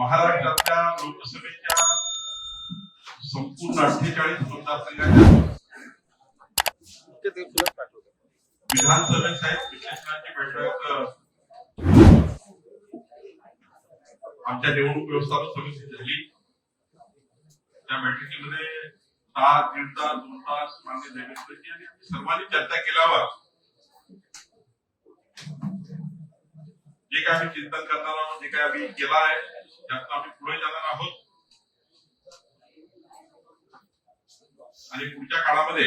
महाराष्ट्रातल्या लोकसभेच्या संपूर्ण अठ्ठेचाळीस मतदारसंघाच्या विधानसभेसाठी विश्लेषणाची बैठक आमच्या निवडणूक व्यवस्थापन समिती झाली. त्या बैठकीमध्ये तास दीड तास दोन तास मान्य देवेंद्रजी आणि सर्वांनी चर्चा केल्यावर जे काय आम्ही चिंतन करणार आहोत जे काय आम्ही केला आहे त्यातनं आम्ही पुढे जाणार आहोत. आणि पुढच्या काळामध्ये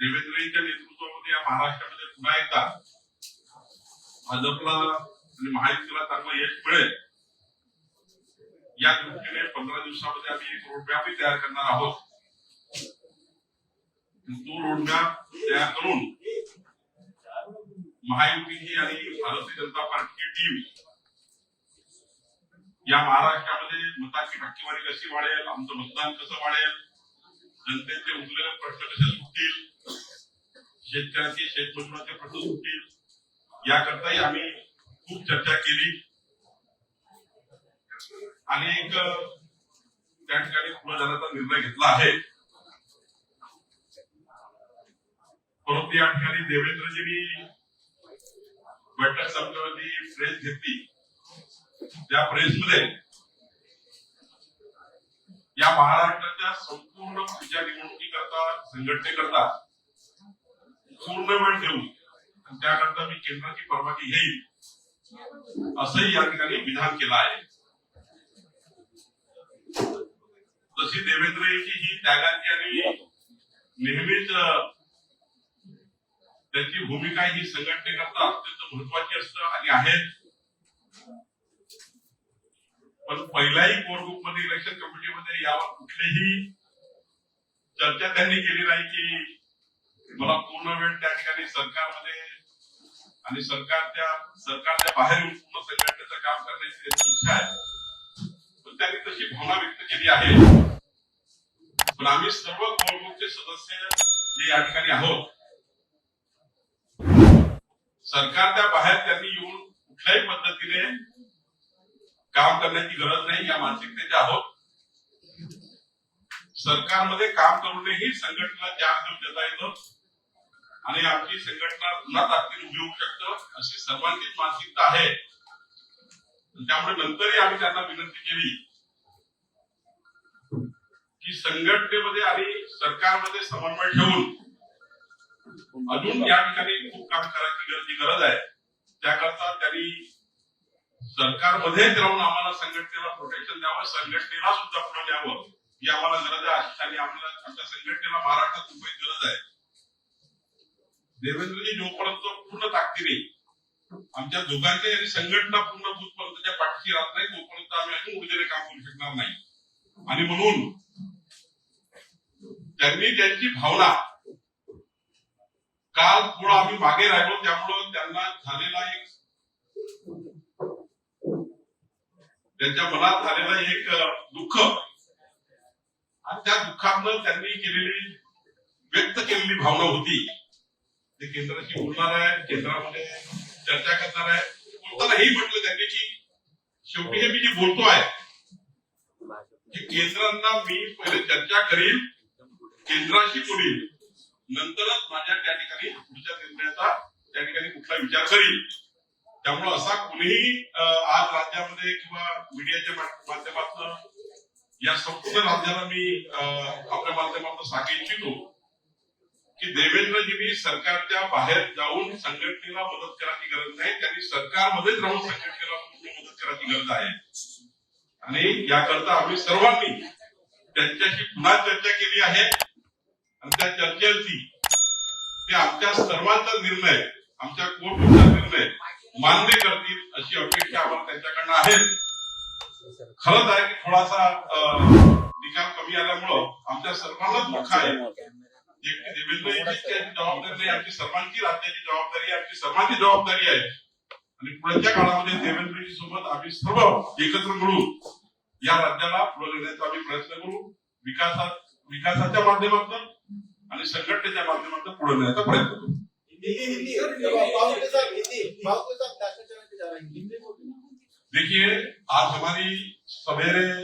देवेंद्रजींच्या नेतृत्वामध्ये या महाराष्ट्रामध्ये पुन्हा एकदा भाजपला आणि महायुतीला चांगलं यश मिळेल. या दृष्टीने पंधरा दिवसामध्ये आम्ही एक रोडमॅपही तयार करणार आहोत. तो रोडमॅप तयार करून महायुतीची आणि भारतीय जनता पार्टीची टीम या महाराष्ट्रामध्ये मताची टक्केवारी कशी वाढेल? आमचं मतदान कसं वाढेल? जनतेचे उरलेले प्रश्न कसे सुटतील? शेतकऱ्याचे शेतमजुराचे प्रश्न सुटतील? याकरताही आम्ही खूप चर्चा केली. आणि एक त्या ठिकाणी पुढे जाण्याचा निर्णय घेतला आहे. परंतु या ठिकाणी देवेंद्रजींनी बैठक संपल्यावरती प्रेस घेतली. त्या प्रेसमध्ये या महाराष्ट्राच्या संपूर्ण पुढच्या निवडणुकीकरता संघटनेकरता पूर्ण वेळ देऊ आणि त्याकरता मी केंद्राची परवानगी घेईल असंही या ठिकाणी विधान केलं आहे. तशी देवेंद्रची ही त्यागाची आणि नेहमीच त्यांची भूमिका ही संघटनेकरता अत्यंत महत्वाची असतं आणि आहे. पण पहिल्याही कोर ग्रुपमध्ये इलेक्शन कमिटीमध्ये यावर कुठलीही चर्चा त्यांनी केली नाही की मला पूर्ण वेळ त्या ठिकाणी सरकारमध्ये आणि सरकारच्या सरकारच्या बाहेर येऊन पूर्ण संघटनेचं काम करण्याची त्यांची इच्छा आहे. पण त्यांनी तशी भावना व्यक्त केली आहे. पण आम्ही सर्व कोर सदस्य जे या ठिकाणी आहोत सरकारच्या बाहेर त्यांनी येऊन कुठल्याही पद्धतीने काम करण्याची गरज नाही या मानसिकतेचे आहोत. सरकारमध्ये काम करूनही संघटना चार देता येतं. आणि आमची संघटना पुन्हा ताकदीने उभी होऊ शकतं अशी सर्वांचीच मानसिकता आहे. त्यामुळे नंतरही आम्ही त्यांना विनंती केली की संघटनेमध्ये आणि सरकारमध्ये समन्वय ठेवून अजून या ठिकाणी खूप काम करायची गरज आहे. त्याकरता त्यांनी सरकारमध्ये राहून आम्हाला संघटनेला प्रोटेक्शन द्यावं संघटनेला सुद्धा पुढे द्यावं ही आम्हाला गरज आहे. आणि त्यांनी आम्हाला आमच्या संघटनेला महाराष्ट्रात मुंबईत गरज आहे. देवेंद्रजी जोपर्यंत पूर्ण ताकदीने आमच्या दोघांच्या आणि संघटना पूर्ण जोपर्यंत भूतपर्यंतच्या पाठीशी राहत नाही तोपर्यंत आम्ही अजून ऊर्जेने काम करू शकणार नाही. आणि म्हणून त्यांनी त्यांची भावना काल थोडं आम्ही मागे राहिलो त्यामुळं त्यांना झालेला एक त्यांच्या मनात झालेला एक दुःख. आणि त्या दुःखातनं त्यांनी केलेली व्यक्त केलेली भावना होती. ते केंद्राशी बोलणार आहे केंद्रामध्ये चर्चा करणार आहे. बोलताना हेही म्हटलं त्यांनी की शेवटी हे मी जे बोलतो आहे की केंद्रांना मी पहिले चर्चा करीन केंद्राशी बोलील नंतरच माझ्या त्या ठिकाणी पुढच्या निर्णयाचा त्या ठिकाणी कुठला विचार करील त्यामुळे असा कुणीही अं, आज राज्यामध्ये किंवा मीडियाच्या माध्यमातून या संपूर्ण राज्याला मी अं, आपल्या माध्यमातून सांगू इच्छितो की देवेंद्रजींनी सरकारच्या बाहेर जाऊन संघटनेला मदत करायची गरज नाही. त्यांनी सरकारमध्येच राहून संघटनेला पूर्ण मदत करायची गरज आहे? आणि याकरता आम्ही सर्वांनी त्यांच्याशी पुन्हा चर्चा केली आहे. आणि त्या चर्चेची ते आमच्या सर्वांचा निर्णय आमच्या कोर्टचा निर्णय मान्य करतील अशी अपेक्षा आम्हाला त्यांच्याकडनं आहे खरंच आहे की थोडासा निकाल कमी आल्यामुळं आमच्या सर्वांनाच मोठा आहे. जबाबदारी आमची सर्वांची राज्याची जबाबदारी आमची सर्वांची जबाबदारी आहे. आणि पुढच्या काळामध्ये देवेंद्रजी सोबत आम्ही सर्व एकत्र मिळून या राज्याला पुढे नेण्याचा आम्ही प्रयत्न करू. विकासात विकासाच्या माध्यमातून आणि संघटनेच्या माध्यमातून पुढे नेण्याचा प्रयत्न करू. देखिए, आज हमारी सवेरे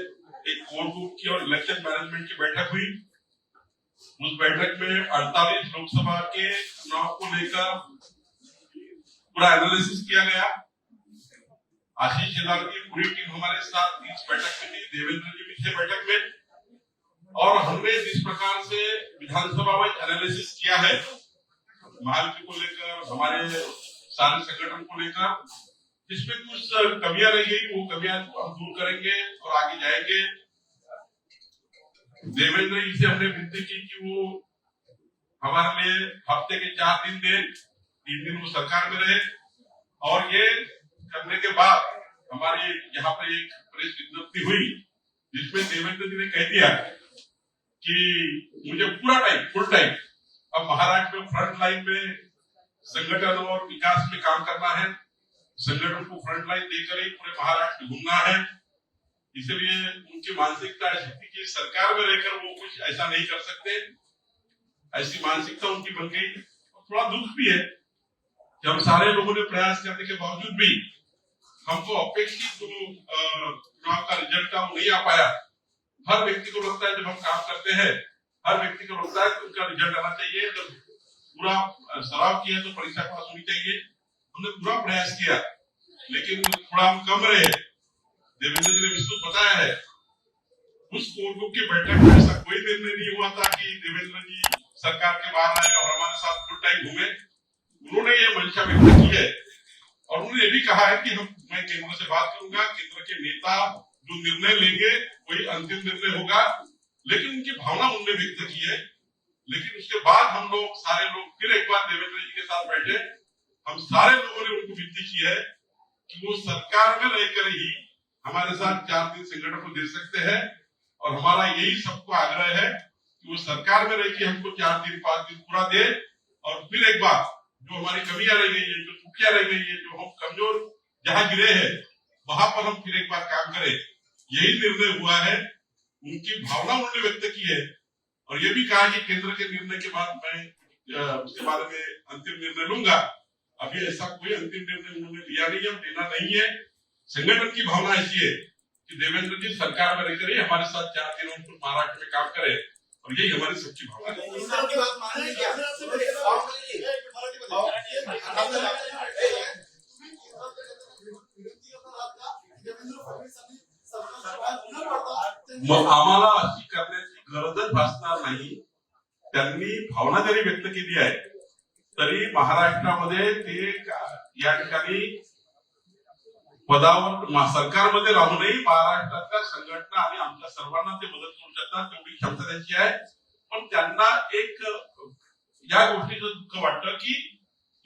एक कोर ग्रुप की और इलेक्शन मैनेजमेंट की बैठक हुई। उस बैठक में 48 लोकसभा के चुनाव को लेकर पूरा एनालिसिस किया गया। आशीष शेलार की पूरी टीम हमारे साथ इस बैठक में थी देवेंद्र जी भी थे बैठक में। और हमने जिस प्रकार से विधानसभा में एनालिसिस किया है महायुति को लेकर, हमारे सारे संगठन को लेकर, जिसमें कुछ कमियाँ रह गई, वो कमियाँ हम दूर करेंगे और आगे जाएँगे। देवेंद्र जी से हमने विनती की कि वो हमारे लिए हफ़्ते के चार दिन दे, तीन दिन वो सरकार में रहे। और ये करने के बाद हमारी यहाँ पर एक प्रेस विज्ञप्ति हुई, जिसमें देवेंद्र जी ने कह दिया कि मुझे पूरा टाइम फुल टाइम अब महाराष्ट्र में फ्रंट लाइन में संगठन और विकास में काम करना है। संगठन को फ्रंट लाइन देकर ही पूरे महाराष्ट्र घूमना है। इसलिए उनकी मानसिकता ऐसी थी कि सरकार में रहकर वो कुछ ऐसा नहीं कर सकते। ऐसी मानसिकता उनकी बन गई। थोड़ा दुख भी है कि हम सारे लोगों ने प्रयास करने के बावजूद भी हमको अपेक्षित जो अ, चुनाव का रिज़ल्ट वो नहीं आ पाया। हर व्यक्ति को लगता है जब हम काम करते हैं हर व्यक्ति को लगता है कि उनका रिज़ल्ट आना चाहिए। जब पूरा सराव किया तो परीक्षा पास होनी चाहिए। हमने पूरा प्रयास किया, लेकिन थोड़ा हम कम रहे, देवेंद्र जी ने विस्तृत बताया है, उस कोर ग्रुप की बैठक में ऐसा कोई निर्णय नहीं हुआ था कि देवेंद्र जी सरकार के बाहर आए और हमारे साथ फुल टाइम घूमे। उन्होंने ये मंशा व्यक्त की है और उन्होंने ये भी कहा है कि हम, मैं केंद्र से बात करूँगा, केंद्र के नेता जो निर्णय लेंगे, वही अंतिम निर्णय होगा। लेकिन उनकी भावना उन्होंने व्यक्त की है। लेकिन उसके बाद हम लोग, सारे लोग फिर एक बार देवेंद्र जी के साथ बैठे। हम सारे लोगों ने उनको विनती की है कि वो सरकार में रहकर ही हमारे साथ चार दिन संगठन को दे सकते हैं। और हमारा यही सबको आग्रह है कि वो सरकार में रह के हमको चार दिन, पाँच दिन पूरा दे। और फिर एक बार जो हमारी कमियाँ रह गई है, जो त्रुटियाँ रह गई है, जो हम कमज़ोर जहाँ गिरे हैं, वहाँ पर हम फिर एक बार काम करें। यही निर्णय हुआ है। उनकी भावना उन्होंने व्यक्त की है। और ये भी कहा कि केंद्र के निर्णय के बाद मैं उसके बारे में अंतिम निर्णय लूँगा। अभी ऐसा कोई अंतिम निर्णय उन्होंने लिया नहीं है लेना नहीं है। संगठन की भावना ऐसी है कि देवेंद्र जी सरकार में रहकर ही हमारे साथ चार दिन उनको महाराष्ट्र में काम करे और यही हमारी सबकी भावना है। मग आम्हाला अशी करण्याची गरजच भासणार नाही. त्यांनी भावना जरी व्यक्त केली आहे तरी महाराष्ट्रामध्ये ते या ठिकाणी पदावर सरकारमध्ये राहूनही महाराष्ट्रातल्या संघटना आणि आमच्या सर्वांना ते मदत करू शकतात तेवढी क्षमता त्यांची आहे. पण त्यांना एक या गोष्टीचं दुःख वाटतं की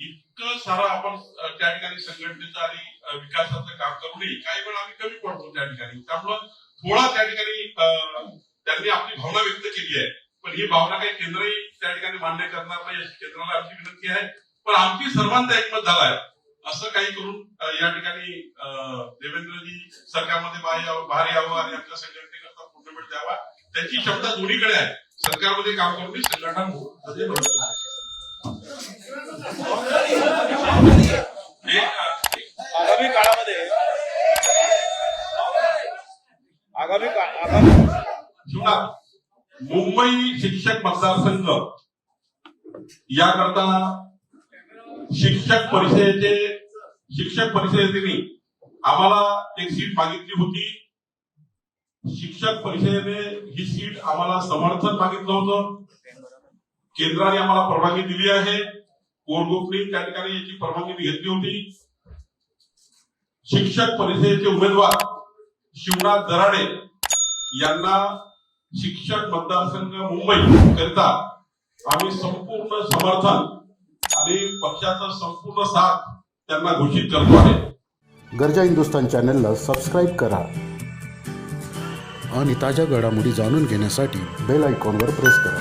इतकं सारं आपण त्या ठिकाणी संघटनेचं आणि विकासाचं काम करूनही काही वेळा आम्ही कमी पडतो त्या ठिकाणी. त्यामुळं थोडा त्या ठिकाणी त्यांनी आपली भावना व्यक्त केली आहे. पण ही भावना काही केंद्रही त्या ठिकाणी मान्य करणार नाही अशी केंद्राला आमची विनंती आहे. पण आमची सर्वांचा एकमत झाला आहे. असं काही करून या ठिकाणी देवेंद्रजी सरकारमध्ये बाहेर यावं यावं आणि आपल्या संघटनेकरता पूर्ण वेळ द्यावा त्यांची क्षमता दोन्हीकडे आहे. सरकारमध्ये काम करून संघटन आगामी काळामध्ये आगामी आगामी मुंबई शिक्षक मतदारसंघ याकरता शिक्षक परिषदेचे शिक्षक परिषदेने आम्हाला एक सीट मागितली होती. शिक्षक परिषदेने ही सीट आम्हाला समर्थन मागितलं होतं. केंद्राने आम्हाला परवानगी दिली आहे. कोर त्या ठिकाणी याची परवानगी घेतली होती. शिक्षक परिषदेचे उमेदवार शिवनाथ दराडे यांना शिक्षक मतदारसंघ मुंबई करिता आम्ही संपूर्ण समर्थन आणि पक्षाचा संपूर्ण साथ त्यांना घोषित करतो आहे. गरजा हिंदुस्तान चॅनलला सबस्क्राईब करा आणि ताज्या घडामोडी जाणून घेण्यासाठी बेल आयकॉनवर प्रेस करा.